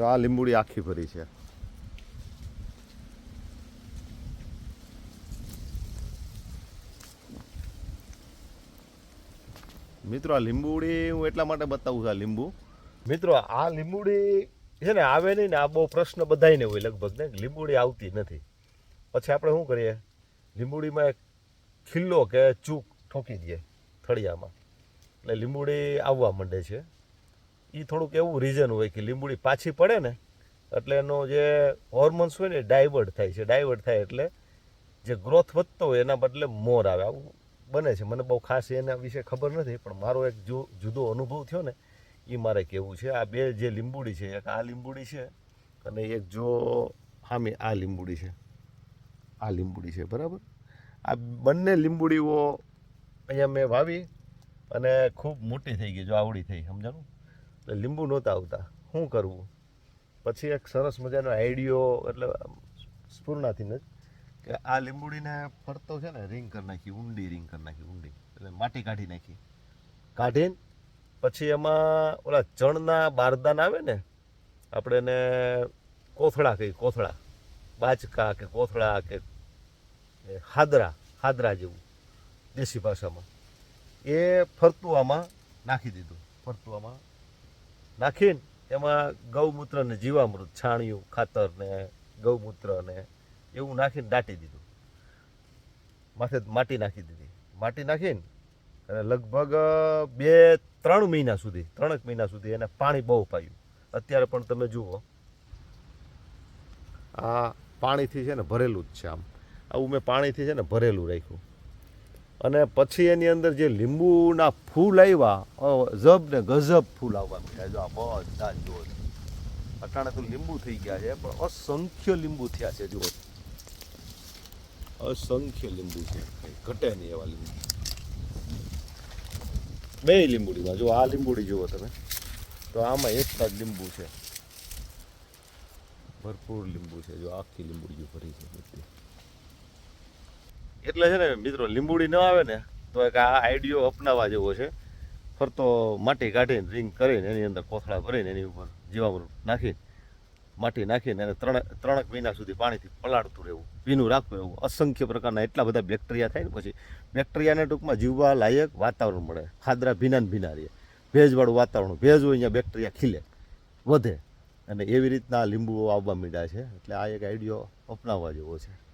આ લીંબુડી આખી ભરી છે. મિત્રો, આ લીંબુડી હું એટલા માટે બતાવું છું, આ લીંબુ. મિત્રો, આ લીંબુડી છે ને, આવે નહીં ને, આ બહુ પ્રશ્ન બધાયને હોય લગભગ ને, લીંબુડી આવતી નથી. પછી આપણે શું કરીએ? લીંબુડીમાં એક ખિલ્લો કે ચૂક ઠોકી દઈએ, થળિયામાં. એટલે લીંબુડી આવવા માંડે છે. એ થોડુંક એવું રીઝન હોય કે લીંબુડી પાછી પડે ને, એટલે એનો જે હોર્મોન્સ હોય ને ડાયવર્ટ થાય છે. ડાયવર્ટ થાય એટલે જે ગ્રોથ વધતો હોય એના બદલે મોર આવે. આવું બને છે. મને બહુ ખાસ એના વિશે ખબર નથી, પણ મારો એક જુ, જુદો અનુભવ થયો ને એ મારે કહેવું છે. આ બે જે લીંબુડી છે, એક આ લીંબુડી છે અને એક જો સામે આ લીંબુડી છે. આ લીંબુડી છે, બરાબર? આ બંને લીંબુડીઓ અહીંયા મેં વાવી અને ખૂબ મોટી થઈ ગઈ, જો આવડી થઈ, સમજાણું? એટલે લીંબુ નહોતા આવતા. શું કરવું? પછી એક સરસ મજાનો આઈડિયો એટલે સ્ફૂર્ણાથી જ કે આ લીંબુડીને ફરતો છે ને રિંગ કરી નાખી, ઊંડી રિંગ કરી નાખી, ઊંડી. એટલે માટી કાઢી નાખી. કાઢીને પછી એમાં ઓલા ચણના બારદાન આવે ને, આપણે એને કોથળા કહીએ, કોથળા. બાચકા કે કોથળા કે હાદરા હાદરા જેવું દેશી ભાષામાં. એ ફરતું આમાં નાખી દીધું. નાખીને એમાં ગૌમૂત્ર ને જીવામૃત, છાણિયું, ખાતર ને ગૌમૂત્ર ને એવું નાખીને દાટી દીધું. માથે માટી નાખી દીધી. માટી નાખીને અને લગભગ બે, ત્રણ મહિના સુધી, ત્રણેક મહિના સુધી એને પાણી બહુ પાયું. અત્યારે પણ તમે જુઓ. આ પાણીથી છે ને ભરેલું જ છે આમ. આવું મેં પાણીથી છે ને ભરેલું રાખ્યું. અને પછી એની અંદર જે લીંબુના ફૂલ આવ્યા જબ ને ગજબ ફૂલ આવવા માંડ્યા જો આ બધા જુઓ અટાણે તો લીંબુ થઈ ગયા છે, પણ અસંખ્ય લીંબુ થયા છે, જુઓ. અસંખ્ય લીંબુ છે. ઘટે નહીં એવા લીંબુ. બે લીંબુડીમાં જો આ લીંબુડી જુઓ તમે. તો આમાં એક જ લીંબુ છે. ભરપૂર લીંબુ છે, જો આખી લીંબુડી ભરી છે બધી. એટલે છે ને મિત્રો, લીંબુડી ન આવે ને, તો એક આ આઈડિયો અપનાવવા જેવો છે. ફરતો માટી કાઢીને રિંગ કરીને એની અંદર કોથળા ભરીને એની ઉપર જીવામૃત નાખી માટી નાખીને એને ત્રણ, ત્રણેક મહિના સુધી પાણીથી પલાળતું રહેવું, ભીનું રાખવું એવું, અસંખ્ય પ્રકારના એટલા બધા બેક્ટેરિયા થાય ને પછી બેક્ટેરિયાને ટૂંકમાં જીવવા લાયક વાતાવરણ મળે. ખાદરા ભીના ભીના રહે. ભેજવાળું વાતાવરણ, ભેજ હોય અહીંયા બેક્ટેરિયા ખીલે, વધે. અને એવી રીતના લીંબુઓ આવવા માંડ્યા છે. એટલે આ એક આઈડિયો અપનાવવા જેવો છે.